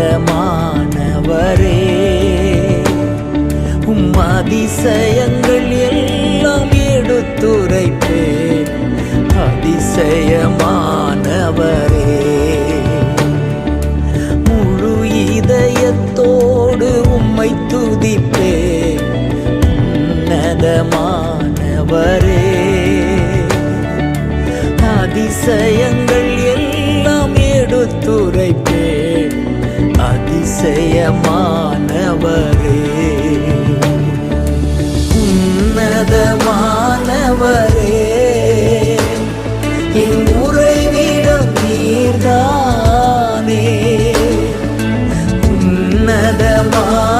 ஆனந்தமானவரே உம் அதிசயங்கள் எல்லாம் எடுத்துரைப்பே அதிசயமானவரே. முழு இதயத்தோடு உம்மை துதிப்பே உன்னதமானவரே. அதிசயங்கள் எல்லாம் எடுத்துரைப்பே அதிசயமானவரே உன்னதமானவரே என் உறைவிடம் நீர்தானே. உன்னதமான